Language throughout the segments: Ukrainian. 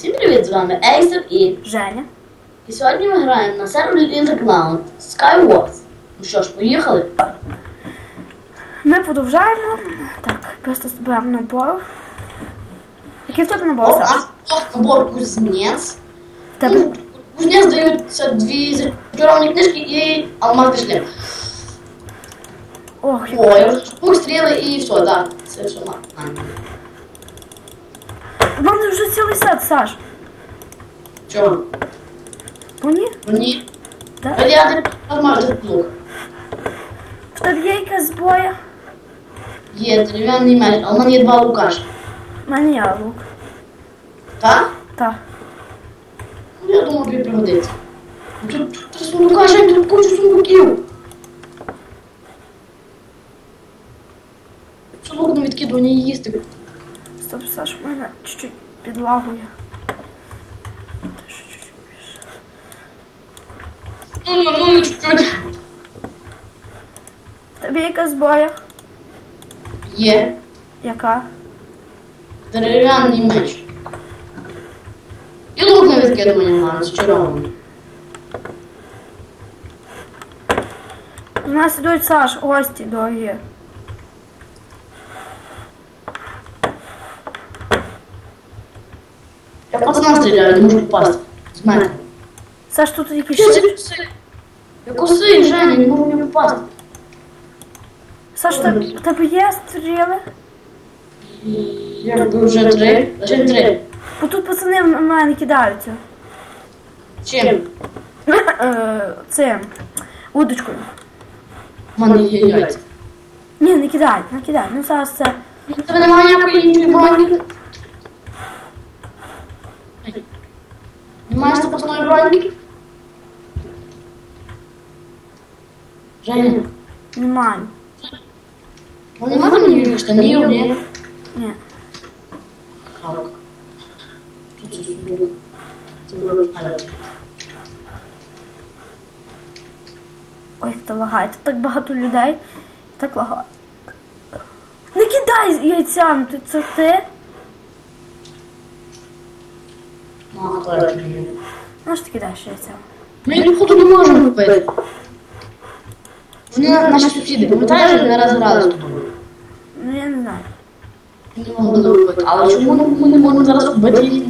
Всім привіт, з вами Ейсер і. Женя. І сьогодні ми граємо на сервері Underground Skywars. Ну що ж, поїхали? Ми продовжаємо. Так, просто збираємо набор. Який в тебе набор? тут набор кузнець. Тебе Ну, Кузнець даються дві зачаровані книжки і алмазний шлем. Ох, як- Ой, шпук, стріли і все, так. Це все нормально. У мене вже цілий сет, Саш. Чого? Ну ні? Ні. Так? Радіатор алмазний плуг. В тебе є якась зброя? Є дерев'яний меч, а в мене є два лукашки. У мене є лук. Так? Так. Ну, я думаю, тобі пригодиться. Ну, Тут, тут сундука, ще тут кучу сундуків. Сундук на відкидування і Стоп, Саш, мене чуть-чуть підлагує. Чуть-чуть. Ну, ну, чуть-чуть. Є якась зброя? Є Яка? дерев'яний меч. І лук на відкидування на зачарований. У нас ідуть Саш, гості дорогі. Я в пацана стріляю, не можу попасти. З мене. Саш, тут якісь. Що це коси? Я коси, Женя, не можу не попасти. Саш, в тебе- в тебе є стріли? Я робив вже три. Лише три. Бо тут пацани в мене кидаються. Чим? Е, Цим. Удочкою. У мене є яйця. Ні, не кидай, не кидай. Ну зараз це. У тебе немає ніякої іншої броні? Немає запасної броні? Женя, Немає. ну нема там ніяких штанів, ні? Ні. Хавок. Тут це сундук. Це було. Ой, як то лагає. Так багато людей. Так лагає. Не кидай яйцям, ти це ти? Ну, а я тобі? Ну що ти кидаєш яйцям? Ми походу не можемо купити. Вони наші сусіди, пам'ятаєш, не раз грали з тобою? Ну я не знаю. Не могли купити. Але чому ми не можемо зараз купити їх.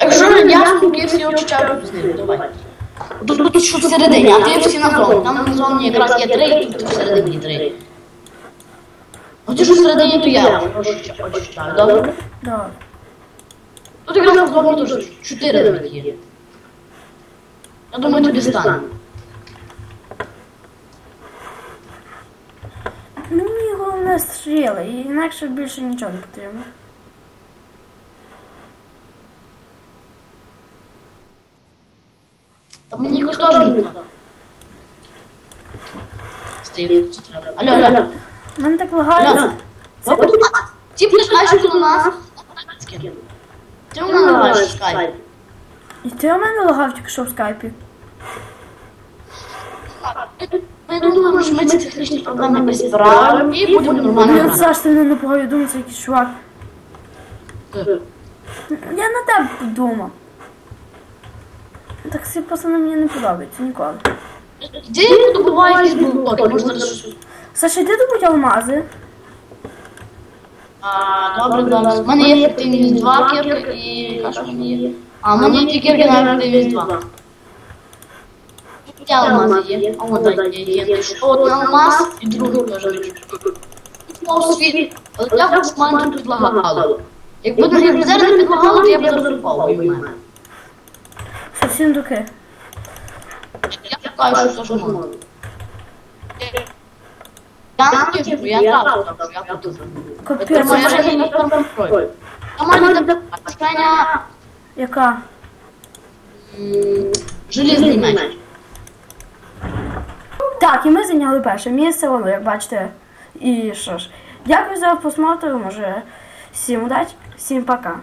Якщо радянську всі очищають з ними, давай. Тут, тут, тут що всередині, а ти всі на зоні. Там на зоні якраз є три, тут всередині три. А ті, що всередині, то я очищаю, добре? Давай. Тут якраз на зоні теж чотири навіть є. Я думаю, тобі стане. Ну головне стріли, і інакше більше нічого не потрібно. Та мені якось теж не треба. Це треба. Алло, алло, алло. У мене так лагає. Ті пішкаєш до нас. Ти у мене лагаєш скайп. І ти у мене лагав тільки що в скайпі. Ми думаємо, що ми ці технічні проблеми якось справимо і будемо нормально Ну, грати. Саш, ти не напугав, я думаю, це якийсь чувак. Я на тебе подумав. Так всі пацани мені не подобаються ніколи. Де добуває якісь блоки? Може зараз щось. Саша, йди добудь алмази. А, добре, добре. У мене є ефективність 2 кірки і... А що в є? А, в мене є кірки на ефективність 2. Я алмази є. А от є, є. Один алмаз і другий теж. Мов світ. Але я хочу мене тут лагало. Якби резерв не підлагало, то я б зараз упав у мене. Що сіндуки. Я шукаю, що ж можу. Я не типу, я так, так, я тут. Капець. Це моя Женя там контроль. Там мене Яка? меч. Так, і ми зайняли перше місце, воно, як бачите. І що ж. Дякую за просмотр, може всім удачі, всім пока.